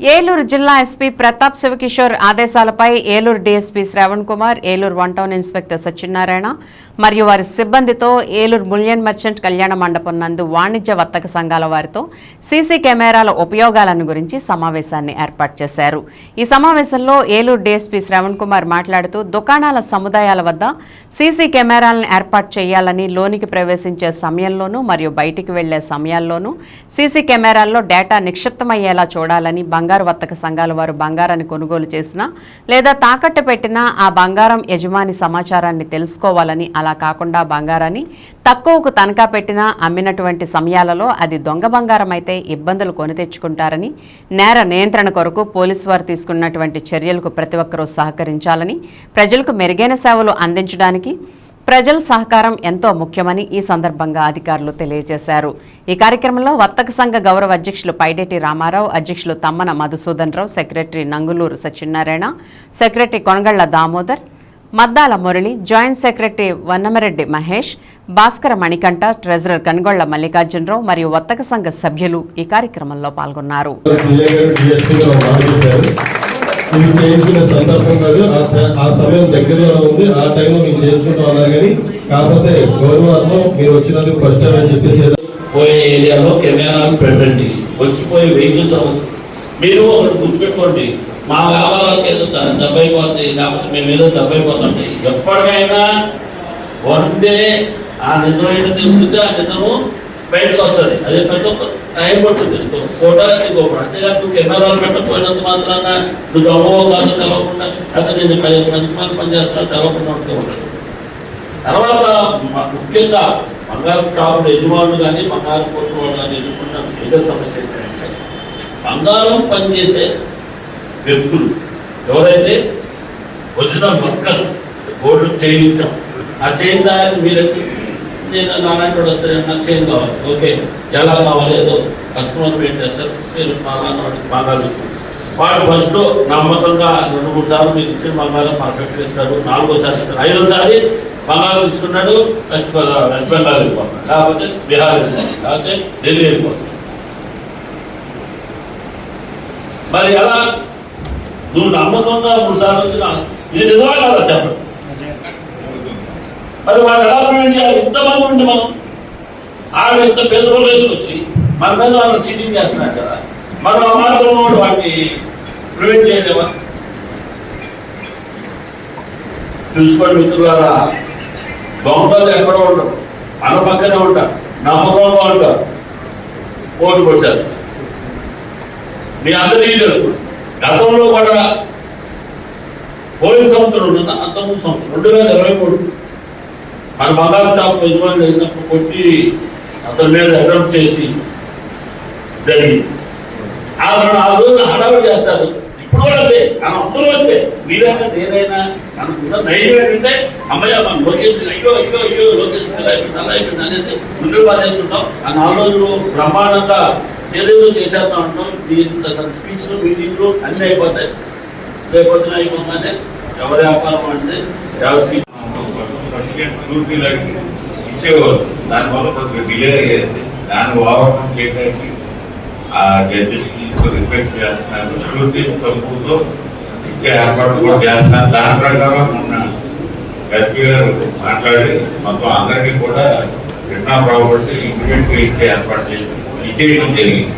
ఏలూరు జిల్లా SP Pratap Shiva Kishore ఆదేశాలపై Eluru DSP Sravan Kumar Eluru one town inspector Satyanarayana మరియు వారి సిబ్బందితో ఏలూరు ములియన్ మర్చెంట్ కళ్యాణ మండపం నందు వాణిజ్య వర్తక సంఘాల వారితో సీసీ కెమెరాల ఉపయోగాలను గురించి సమావేశాన్ని ఏర్పాటు చేశారు. ఈ సమావేశంలో ఏలూరు డీఎస్పీ శ్రవణ్ కుమార్ మాట్లాడుతూ దుకాణాల సముదాయాల వద్ద సీసీ కెమెరాలను ఏర్పాటు చేయాలని లోనికి ప్రవేశించే సమయంలోనూ మరియు బయటికి వెళ్ళే సమయాల్లోనూ సీసీ కెమెరాల్లో డేటా నిక్షిప్తమయ్యేలా చూడాలని బంగారు వర్తక సంఘాల వారు బంగారాన్ని కొనుగోలు చేసినా లేదా తాకట్టు పెట్టినా ఆ బంగారం యజమాని సమాచారాన్ని తెలుసుకోవాలని అలా కాకుండా బంగారాన్ని తక్కువకు తనఖా పెట్టినా అమ్మినటువంటి సమయాలలో అది దొంగ బంగారం అయితే ఇబ్బందులు కొని తెచ్చుకుంటారని నేర నియంత్రణ కొరకు పోలీసు వారు తీసుకున్నటువంటి చర్యలకు ప్రతి ఒక్కరూ సహకరించాలని ప్రజలకు మెరుగైన సేవలు అందించడానికి ప్రజల సహకారం ఎంతో ముఖ్యమని ఈ సందర్భంగా అధికారులు తెలియజేశారు. ఈ కార్యక్రమంలో వర్తక సంఘ గౌరవ అధ్యక్షులు పైడేటి రామారావు అధ్యక్షులు Tammana Madhusudan Rao secretary Nangaluru Satyanarayana secretary Konagalla Damodar Maddala Murali joint secretary Vannamreddy Mahesh Bhaskara Manikanta treasurer Kanugolla Mallikarjunarao మరియు వర్తక సంఘ సభ్యులు ఈ కార్యక్రమంలో పాల్గొన్నారు. ఇది చేయించిన సందర్భం కాదు. ఆ ఆ సమయం దగ్గరలో ఉంది. ఆ టైంలో మేము చేయించుకుంటాం అన్నా కానీ కాకపోతే గౌరవార్థం మీరు వచ్చినందుకు ఫస్ట్ టైం అని చెప్పేసి పోయే ఏరియాలో కెమెరాలు పెట్టండి వచ్చిపోయే వెహికల్స్ మీరు ఒకటి గుర్తుపెట్టుకోండి. మా వ్యాపారాలకు ఏదో దెబ్బైపోతుంది లేకపోతే మేము ఏదో దెబ్బైపోతుంది ఎప్పటికైనా వన్ డే ఆ నిజమైన తెలిసింది ఆ నిజము బయటకు వస్తుంది. అది పెద్ద టైం పడుతుంది ఫోటో గొప్ప అంతేగాని నువ్వు కెమెరాలు పెట్టకపోయినంత మాత్రాన నువ్వు దొంగవో కాదు తెలవకుండా అతను నేను పది మంది మంది పనిచేస్తున్నా తెలవకుండా ఉంటూ ఉండదు. తర్వాత ముఖ్యంగా బంగారు షాపుల యజమానులు కానీ బంగారు కొట్టు వాళ్ళు కానీ ఎదుర్కొన్న ఏదో సమస్య ఏంటంటే బంగారం పనిచేసే వ్యక్తులు ఎవరైతే ఒరిజినల్ వర్కర్స్ గోల్డ్ చైన్ ఇచ్చాం. ఆ చైన్ దాని మీరంటే నేను వాడు వస్తే నాకు చైన్ కావాలి ఓకే. ఎలా కావాలి ఏదో కస్టమర్ వెయిట్ చేస్తారు? మీరు వాడికి బంగారం ఇచ్చుకుంటారు వాడు ఫస్ట్ నమ్మకంగా రెండు మూడు సార్లు మీకు ఇచ్చిన బంగారం పర్ఫెక్ట్గా ఇస్తాడు. నాలుగోసారి ఇస్తాడు. ఐదోసారి బంగారం తీసుకున్నాడు వెస్ట్ బెంగాల్ వెస్ట్ బెంగాల్ వెళ్ళిపోతాడు లేకపోతే బీహార్ వెళ్ళిపోతాడు. లేకపోతే ఢిల్లీ వెళ్ళిపోతాడు. మరి ఎలా? నువ్వు నమ్మకంగా మూడు సార్లు వచ్చిన ఇది నిజమా కాదా చెప్పండి? మరి వాడు ఎలా ప్రివెంట్ చేయాలి? ఉండి మనం ఆవిడ ఇంత పెద్ద రోజు వేసుకొచ్చి మన మీద వాళ్ళు చీటింగ్ చేస్తున్నారు కదా. మనం ఆ మార్గంలో వాటిని ప్రివెంట్ చేయలేమా? చూసుకోండి మిత్రులారా బహుమతి ఎక్కడో ఉండరు మన పక్కనే ఉంటారు. నమ్మకంగా ఉంటారు. ఓటు కొట్టేస్తారు. మీ అందరికీ తెలుసు గతంలో కూడా పోయిన సంవత్సరం ఉంటుంది? అంతకుముందు సంవత్సరం రెండు వేల ఇరవై మూడు మన బంగారు షాప్ యజమాని జరిగినప్పుడు కొట్టి అతని మీద అరెస్ట్ చేసి జరిగింది ఆ నాలుగు రోజులు హడావిడి చేస్తారు. ఇప్పుడు కూడా అంతే. మనం అందరూ అంతే. మీరైనా నేనైనా మనకున్న నైవేద్యం ఏంటంటే అమ్మయ్య మన లోకేష్ అయ్యో అయ్యో అయ్యో లోకేష్ అలా అయిపోయింది అలా అయిపోయింది అనేసి ముందు బాధేస్తుంటాం. ఆ నాలుగు రోజులు బ్రహ్మాండంగా ఏదేదో చేసేద్దాం అంటాం ఇంత స్పీచ్లు మీటింగ్లు అన్నీ అయిపోతాయి. రేపొద్దున అయిపోతుందంటే ఎవరి వ్యాపారం అంటే ఎవరి స్పీచ్ సర్టిఫికేట్ స్కూటీలకి ఇచ్చేవారు దానివల్ల కొద్దిగా డిలే అయ్యేది దాన్ని ఓవర్కమ్ చేయడానికి ఆ జడ్జెస్ రిక్వెస్ట్ చేస్తున్నారు స్కూటీస్ తక్కువతో ఇచ్చే ఏర్పాటు కూడా చేస్తున్నారు దాని ప్రకారం మొన్న ఎస్పీ గారు మాట్లాడి మొత్తం అందరికీ కూడా రిటర్న్ ప్రాపర్టీ ఇమీడియట్ గా ఇచ్చే ఏర్పాటు చేసి ఇచ్చేయడం జరిగింది